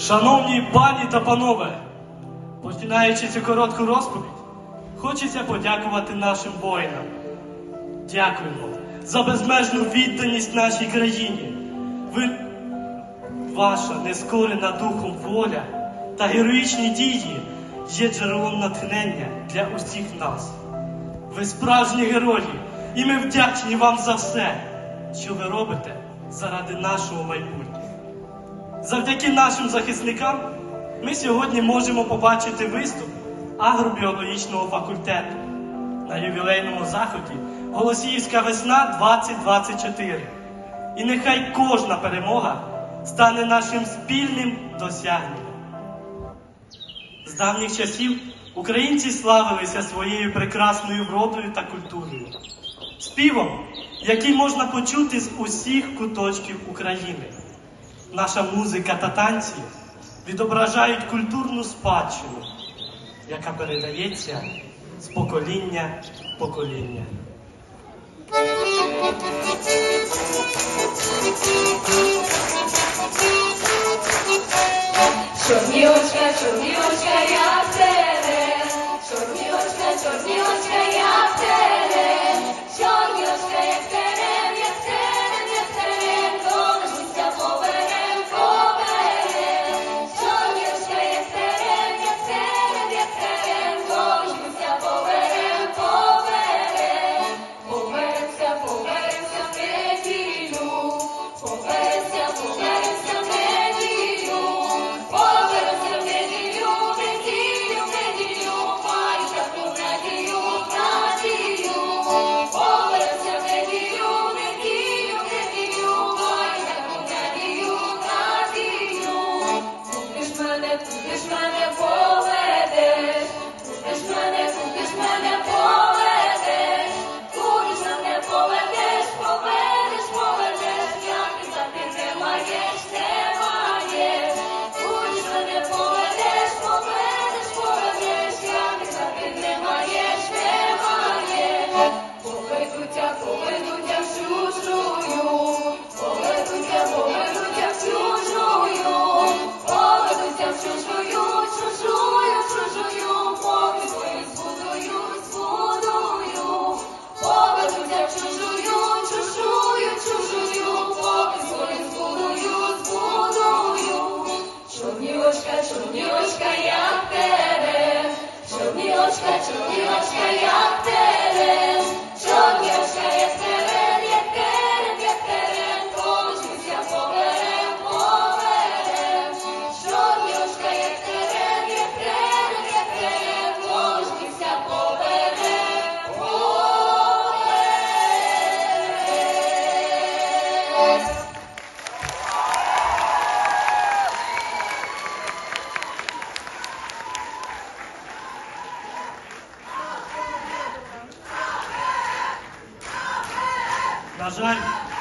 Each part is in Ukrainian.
Шановні пані та панове, починаючи цю коротку розповідь, хочеться подякувати нашим воїнам. Дякуємо за безмежну відданість нашій країні. Ви, ваша нескорена духом воля та героїчні дії є джерелом натхнення для усіх нас. Ви справжні герої, і ми вдячні вам за все, що ви робите заради нашого майбутнього. Завдяки нашим захисникам ми сьогодні можемо побачити виступ агробіологічного факультету на ювілейному заході Голосіївська весна 2024. І нехай кожна перемога стане нашим спільним досягненням. З давніх часів українці славилися своєю прекрасною вродою та культурою, співом, який можна почути з усіх куточків України. Наша музика та танці відображають культурну спадщину, яка передається з покоління в покоління.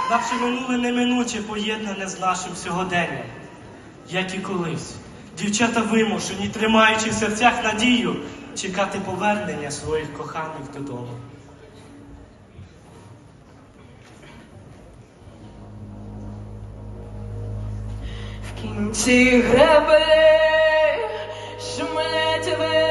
Наше минуле неминуче поєднане з нашим сьогоденням, як і колись. Дівчата вимушені, тримаючи в серцях надію, чекати повернення своїх коханих додому. В кінці греби шумлять верби,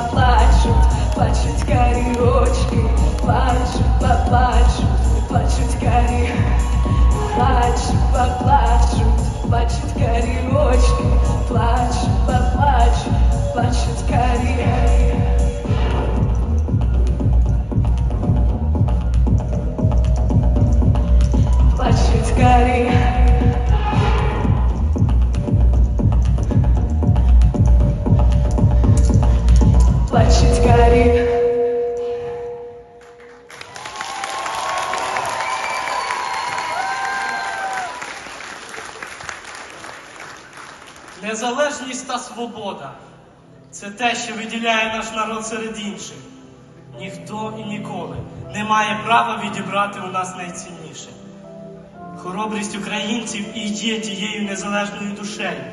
плачуть, плачут плачуть карі очки, плачуть, поплачуть, плачуть карі, плачуть, поплачуть, плачуть та свобода це те, що виділяє наш народ серед інших. Ніхто і ніколи не має права відібрати у нас найцінніше. Хоробрість українців і є тією незалежною душею,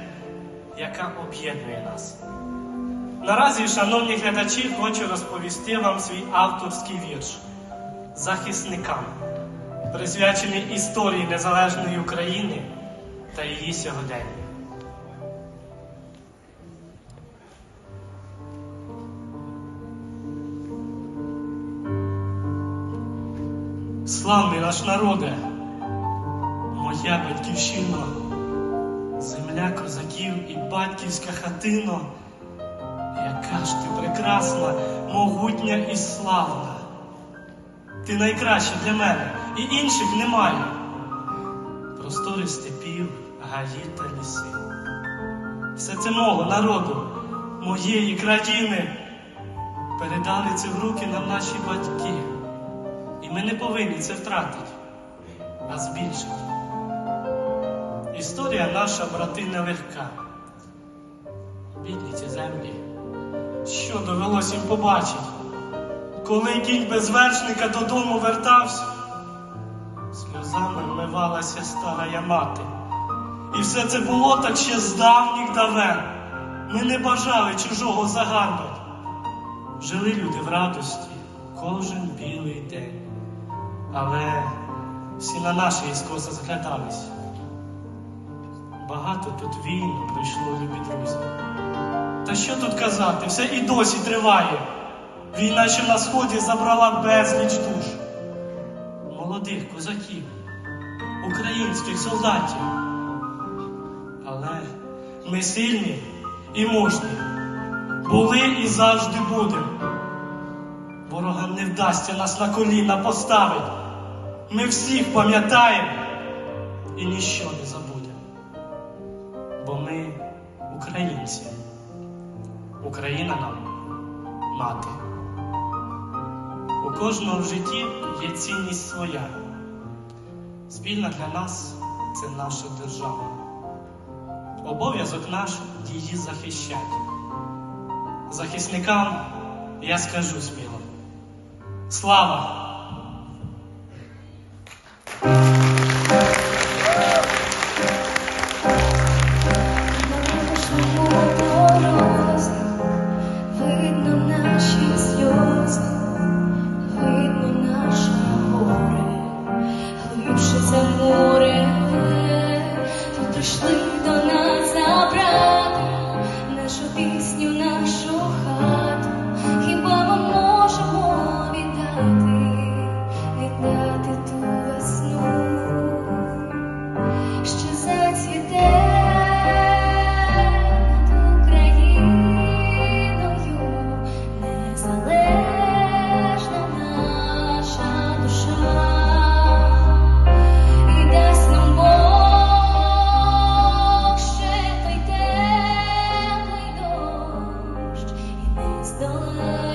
яка об'єднує нас. Наразі, шановні глядачі, хочу розповісти вам свій авторський вірш захисникам, присвячений історії незалежної України та її сьогодення. Славний наш народе, моя батьківщина, земля козаків і батьківська хатино, яка ж ти прекрасна, могутня і славна. Ти найкраща для мене, і інших немає. Простори степів, гаї та ліси. Все це мого народу, моєї країни. Передали це в руки нам наші батьки. І ми не повинні це втратити, а збільшити. Історія наша, брати, нелегка. Бідні ці землі. Що довелось їм побачити? Коли кінь без вершника додому вертався, сльозами вмивалася стара мати. І все це було так ще з давніх давен. Ми не бажали чужого загарбати. Жили люди в радості кожен білий день. Але всі на наші іскоса заглядались. Багато тут війн пройшло, любі друзі. Та що тут казати, все і досі триває. Війна, що на сході забрала безліч душ. Молодих козаків, українських солдатів. Але ми сильні і мужні. Були і завжди будемо. Ворогам не вдасться нас на коліна поставити. Ми всіх пам'ятаємо і ніщо не забудемо. Бо ми українці. Україна нам мати. У кожного в житті є цінність своя. Спільна для нас це наша держава. Обов'язок наш її захищати. Захисникам я скажу сміло. Слава the light.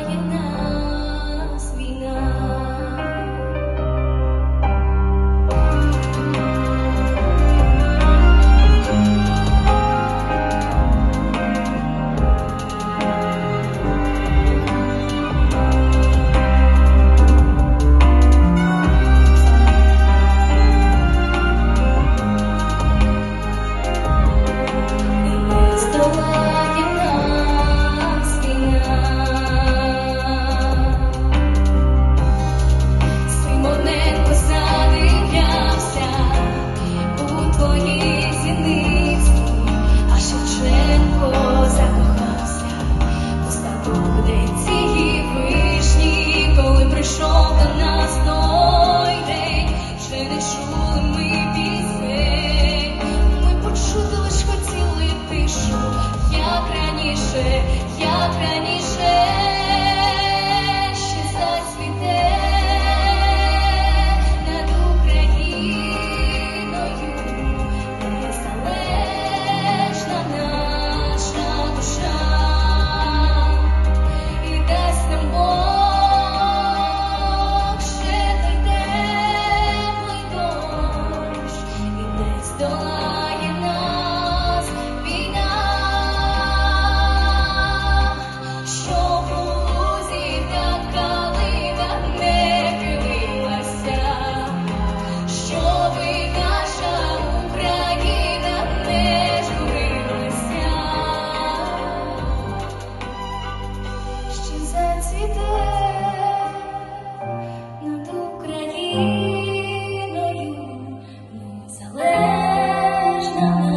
dates. Amen.